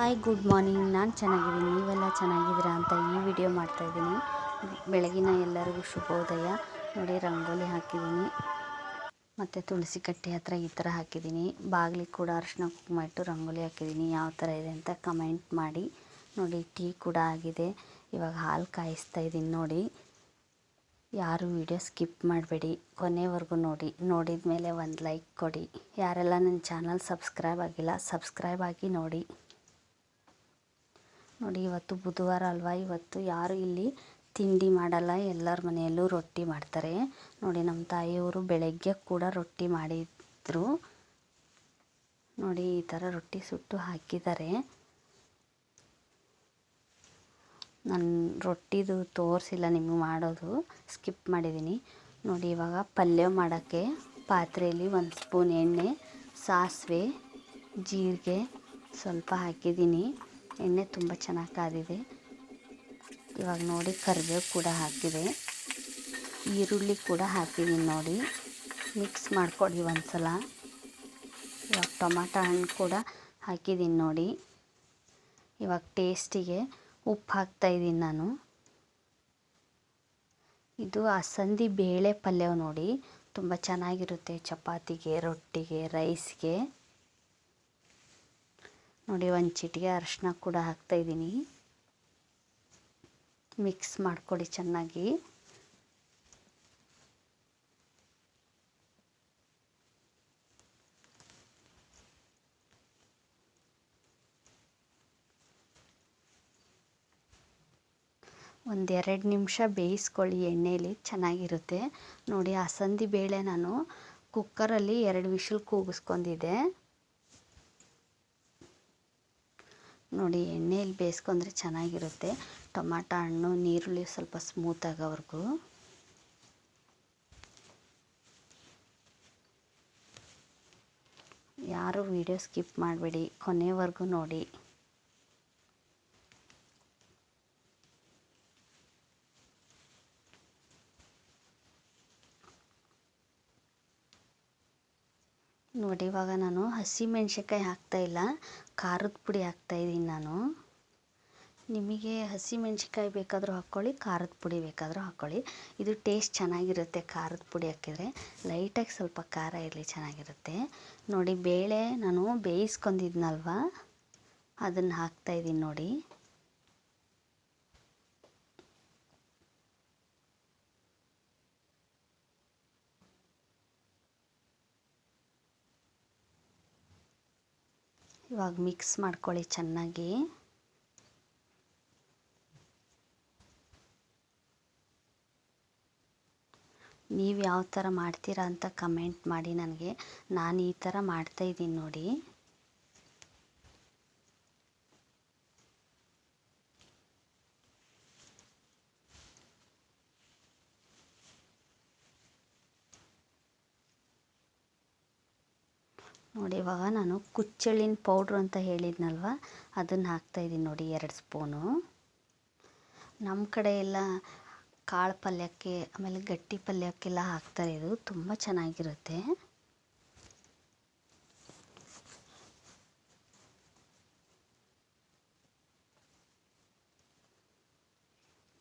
Hi, good morning. ನಾನು ಚೆನ್ನಾಗಿದ್ದೀನಿ. ನೀವೆಲ್ಲ ಚೆನ್ನಾಗಿದ್ದೀರಾ ಅಂತ ಈ ವಿಡಿಯೋ ಮಾಡ್ತಾಯಿದ್ದೀನಿ ಬೆಳಗಿನ ಎಲ್ಲರಿಗೂ ಶುಭೋದಯ. ನೋಡಿ, ರಂಗೋಲಿ ಹಾಕಿದ್ದೀನಿ. ಮತ್ತು ತುಳಸಿ ಕಟ್ಟೆ ಹತ್ರ ಈ ಥರ ಹಾಕಿದ್ದೀನಿ. ಬಾಗಿಲಿಗೆ ಕೂಡ ಅರಿಶಿನ ಕುಂಕುಮ ಇಟ್ಟು ರಂಗೋಲಿ ಹಾಕಿದ್ದೀನಿ. ಯಾವ ಥರ ಇದೆ ಅಂತ ಕಮೆಂಟ್ ಮಾಡಿ. ನೋಡಿ, ಟೀ ಕೂಡ ಆಗಿದೆ. ಇವಾಗ ಹಾಲು ಕಾಯಿಸ್ತಾ ಇದ್ದೀನಿ. ನೋಡಿ, ಯಾರು ವಿಡಿಯೋ ಸ್ಕಿಪ್ ಮಾಡಬೇಡಿ. ಕೊನೆವರೆಗೂ ನೋಡಿ. ನೋಡಿದ ಮೇಲೆ ಒಂದು ಲೈಕ್ ಕೊಡಿ. ಯಾರೆಲ್ಲ ನನ್ನ ಚಾನಲ್ ಸಬ್ಸ್ಕ್ರೈಬ್ ಆಗಿಲ್ಲ, ಸಬ್ಸ್ಕ್ರೈಬ್ ಆಗಿ ನೋಡಿ. ನೋಡಿ, ಇವತ್ತು ಬುಧವಾರ ಅಲ್ವಾ? ಇವತ್ತು ಯಾರು ಇಲ್ಲಿ ತಿಂಡಿ ಮಾಡಲ್ಲ? ಎಲ್ಲರ ಮನೆಯಲ್ಲೂ ರೊಟ್ಟಿ ಮಾಡ್ತಾರೆ. ನೋಡಿ ನಮ್ಮ ತಾಯಿಯವರು ಬೆಳಗ್ಗೆ ಕೂಡ ರೊಟ್ಟಿ ಮಾಡಿದ್ರು. ನೋಡಿ, ಈ ಥರ ರೊಟ್ಟಿ ಸುಟ್ಟು ಹಾಕಿದ್ದಾರೆ. ನಾನು ರೊಟ್ಟಿದು ತೋರಿಸಿಲ್ಲ, ನಿಮಗೆ ಮಾಡೋದು. ಸ್ಕಿಪ್ ಮಾಡಿದ್ದೀನಿ ನೋಡಿ, ಇವಾಗ ಪಲ್ಯ ಮಾಡೋಕ್ಕೆ ಪಾತ್ರೆಯಲ್ಲಿ ಒಂದು ಸ್ಪೂನ್ ಎಣ್ಣೆ, ಸಾಸಿವೆ, ಜೀರಿಗೆ ಸ್ವಲ್ಪ ಹಾಕಿದ್ದೀನಿ ಎಣ್ಣೆ ತುಂಬ ಚೆನ್ನಾಗಿ ಕಾದಿದೆ. ಇವಾಗ ನೋಡಿ ಕರಿಬೇವು ಕೂಡ ಹಾಕಿದೆ. ಈರುಳ್ಳಿ ಕೂಡ ಹಾಕಿದ್ದೀನಿ ನೋಡಿ. ಮಿಕ್ಸ್ ಮಾಡ್ಕೊಡಿ ಒಂದು ಸಲ ಇವಾಗ ಟೊಮಾಟೊ ಹಣ್ಣು ಕೂಡ ಹಾಕಿದ್ದೀನಿ ನೋಡಿ. ಇವಾಗ ಟೇಸ್ಟಿಗೆ ಉಪ್ಪು ಹಾಕ್ತಾಯಿದ್ದೀನಿ ನಾನು. ಇದು ಅಸಂದಿ ಬೇಳೆ ಪಲ್ಯ ನೋಡಿ. ತುಂಬ ಚೆನ್ನಾಗಿರುತ್ತೆ ಚಪಾತಿಗೆ, ರೊಟ್ಟಿಗೆ, ರೈಸ್ಗೆ. ನೋಡಿ, ಒಂದು ಚಿಟಿಗೆ ಅರಶಿನ ಕೂಡ ಹಾಕ್ತಾಯಿದ್ದೀನಿ ಮಿಕ್ಸ್ ಮಾಡಿಕೊಡಿ ಚೆನ್ನಾಗಿ. ಒಂದೆರಡು ನಿಮಿಷ ಬೇಯಿಸ್ಕೊಳ್ಳಿ ಎಣ್ಣೆಯಲ್ಲಿ ಚೆನ್ನಾಗಿರುತ್ತೆ. ನೋಡಿ ಅಸಂದಿ ಬೇಳೆ ನಾನು ಕುಕ್ಕರಲ್ಲಿ ಎರಡು ವಿಷಲ್ ಕೂಗಿಸ್ಕೊಂಡಿದ್ದೆ. ನೋಡಿ, ಎಣ್ಣೆಯಲ್ಲಿ ಬೇಯಿಸ್ಕೊಂಡ್ರೆ ಚೆನ್ನಾಗಿರುತ್ತೆ. ಟೊಮಾಟೊ ಹಣ್ಣು ನೀರುಳ್ಳಿ ಸ್ವಲ್ಪ ಸ್ಮೂತ್ ಆಗೋವರೆಗೂ. ಯಾರು ವಿಡಿಯೋ ಸ್ಕಿಪ್ ಮಾಡಬೇಡಿ. ಕೊನೆವರೆಗೂ ನೋಡಿ. ನೋಡಿ, ಇವಾಗ ನಾನು ಹಸಿಮೆಣ್ಸಿನ್ಕಾಯಿ ಹಾಕ್ತಾಯಿಲ್ಲ ಖಾರದ ಪುಡಿ ಹಾಕ್ತಾಯಿದ್ದೀನಿ ನಾನು. ನಿಮಗೆ ಹಸಿಮೆಣ್ಸಿನ್ಕಾಯಿ ಬೇಕಾದರೂ ಹಾಕ್ಕೊಳ್ಳಿ, ಖಾರದ ಪುಡಿ ಬೇಕಾದರೂ ಹಾಕ್ಕೊಳ್ಳಿ. ಇದು ಟೇಸ್ಟ್ ಚೆನ್ನಾಗಿರುತ್ತೆ ಖಾರದ ಪುಡಿ ಹಾಕಿದರೆ. ಲೈಟಾಗಿ ಸ್ವಲ್ಪ ಖಾರ ಇರಲಿ, ಚೆನ್ನಾಗಿರುತ್ತೆ. ನೋಡಿ, ಬೇಳೆ ನಾನು ಬೇಯಿಸ್ಕೊಂಡಿದ್ನಲ್ವ? ಅದನ್ನು ಹಾಕ್ತಾಯಿದ್ದೀನಿ ನೋಡಿ. ಇವಾಗ ಮಿಕ್ಸ್ ಮಾಡ್ಕೊಳ್ಳಿ ಚೆನ್ನಾಗಿ. ನೀವು ಯಾವ ಥರ ಮಾಡ್ತೀರಾ ಅಂತ ಕಮೆಂಟ್ ಮಾಡಿ ನನಗೆ. ನಾನು ಈ ಥರ ಮಾಡ್ತಾಯಿದ್ದೀನಿ ನೋಡಿ. ನೋಡಿ, ಇವಾಗ ನಾನು ಕುಚ್ಚಳ್ಳಿನ ಪೌಡ್ರ್ ಅಂತ ಹೇಳಿದ್ನಲ್ವ? ಅದನ್ನು ಹಾಕ್ತಾಯಿದ್ದೀನಿ ನೋಡಿ, ಎರಡು ಸ್ಪೂನು. ನಮ್ಮ ಕಡೆ ಎಲ್ಲ ಕಾಳು ಪಲ್ಯಕ್ಕೆ, ಆಮೇಲೆ ಗಟ್ಟಿ ಪಲ್ಯಕ್ಕೆಲ್ಲ ಹಾಕ್ತಾರೆ ಇದು ತುಂಬ ಚೆನ್ನಾಗಿರುತ್ತೆ.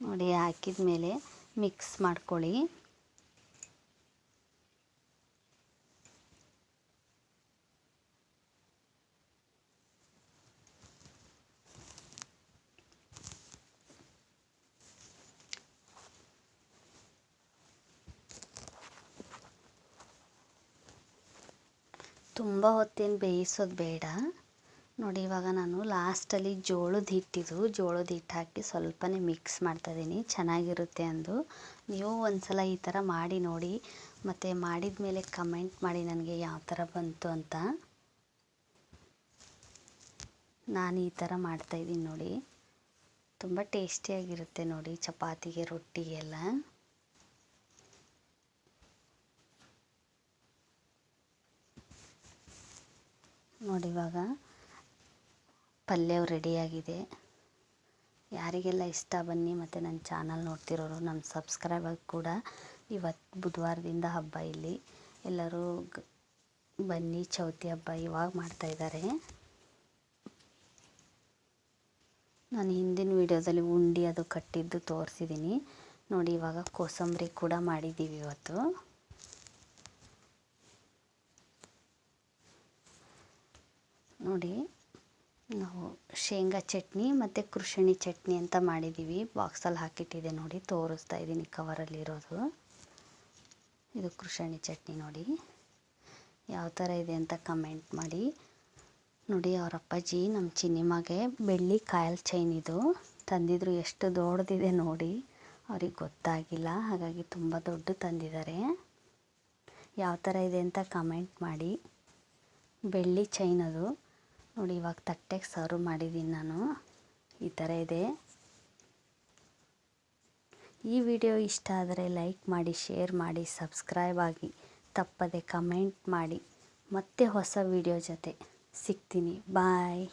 ನೋಡಿ ಹಾಕಿದ ಮೇಲೆ ಮಿಕ್ಸ್ ಮಾಡ್ಕೊಳ್ಳಿ. ತುಂಬ ಹೊತ್ತೇನು ಬೇಯಿಸೋದು ಬೇಡ. ನೋಡಿ ಇವಾಗ ನಾನು ಲಾಸ್ಟಲ್ಲಿ ಜೋಳದ ಹಿಟ್ಟಿದು, ಜೋಳದ ಹಿಟ್ಟು ಹಾಕಿ ಸ್ವಲ್ಪನೇ ಮಿಕ್ಸ್ ಮಾಡ್ತಾಯಿದ್ದೀನಿ ಚೆನ್ನಾಗಿರುತ್ತೆ ಅಂದು. ನೀವು ಒಂದು ಸಲ ಈ ಥರ ಮಾಡಿ ನೋಡಿ. ಮತ್ತು ಮಾಡಿದ ಮೇಲೆ ಕಮೆಂಟ್ ಮಾಡಿ ನನಗೆ ಯಾವ ಥರ ಬಂತು ಅಂತ. ನಾನು ಈ ಥರ ಮಾಡ್ತಾಯಿದ್ದೀನಿ ನೋಡಿ. ತುಂಬ ಟೇಸ್ಟಿಯಾಗಿರುತ್ತೆ ನೋಡಿ ಚಪಾತಿಗೆ, ರೊಟ್ಟಿಗೆಲ್ಲ. ನೋಡಿ ಇವಾಗ ಪಲ್ಯ ರೆಡಿಯಾಗಿದೆ. ಯಾರಿಗೆಲ್ಲ ಇಷ್ಟ ಬನ್ನಿ ಮತ್ತು ನನ್ನ ಚಾನಲ್ ನೋಡ್ತಿರೋರು ನಮ್ಮ ಸಬ್ಸ್ಕ್ರೈಬರ್ ಕೂಡ ಇವತ್ತು ಬುಧವಾರದಿಂದ ಹಬ್ಬ ಇಲ್ಲಿ. ಎಲ್ಲರೂ ಬನ್ನಿ, ಚೌತಿ ಹಬ್ಬ ಇವಾಗ ಮಾಡ್ತಾಯಿದ್ದಾರೆ ನಾನು ಹಿಂದಿನ ವೀಡಿಯೋದಲ್ಲಿ ಉಂಡಿ ಅದು ಕಟ್ಟಿದ್ದು ತೋರಿಸಿದ್ದೀನಿ ನೋಡಿ ಇವಾಗ ಕೋಸಂಬರಿ ಕೂಡ ಮಾಡಿದ್ದೀವಿ ಇವತ್ತು. ನೋಡಿ. ನಾವು ಶೇಂಗಾ ಚಟ್ನಿ ಮತ್ತು ಕೃಷಣಿ ಚಟ್ನಿ ಅಂತ ಮಾಡಿದ್ದೀವಿ ಬಾಕ್ಸಲ್ಲಿ ಹಾಕಿಟ್ಟಿದೆ ನೋಡಿ, ತೋರಿಸ್ತಾ ಇದ್ದೀನಿ ಕವರಲ್ಲಿರೋದು ಇದು ಕೃಷಣಿ ಚಟ್ನಿ ನೋಡಿ. ಯಾವ ಥರ ಇದೆ ಅಂತ ಕಮೆಂಟ್ ಮಾಡಿ. ನೋಡಿ ಅವ್ರ ಅಪ್ಪಾಜಿ ನಮ್ಮ ಚಿನ್ನಿಮಾಗೆ ಬೆಳ್ಳಿ ಕಾಯಲ್ ಚೈನ್ ಇದು. ತಂದಿದ್ರು ಎಷ್ಟು ದೊಡ್ಡದಿದೆ ನೋಡಿ. ಅವ್ರಿಗೆ ಗೊತ್ತಾಗಿಲ್ಲ, ಹಾಗಾಗಿ ತುಂಬ ದೊಡ್ಡ ತಂದಿದ್ದಾರೆ. ಯಾವ ಥರ ಇದೆ ಅಂತ ಕಮೆಂಟ್ ಮಾಡಿ. ಬೆಳ್ಳಿ ಚೈನ್ ಅದು. ನೋಡಿ, ಇವಾಗ ತಟ್ಟೆಗೆ ಸರ್ವ್ ಮಾಡಿದ್ದೀನಿ ನಾನು. ಈ ಥರ ಇದೆ. ಈ ವಿಡಿಯೋ ಇಷ್ಟ ಆದರೆ ಲೈಕ್ ಮಾಡಿ, ಶೇರ್ ಮಾಡಿ, ಸಬ್ಸ್ಕ್ರೈಬ್ ಆಗಿ, ತಪ್ಪದೆ ಕಮೆಂಟ್ ಮಾಡಿ. ಮತ್ತೆ ಹೊಸ ವಿಡಿಯೋ ಜೊತೆ ಸಿಗ್ತೀನಿ. ಬಾಯ್.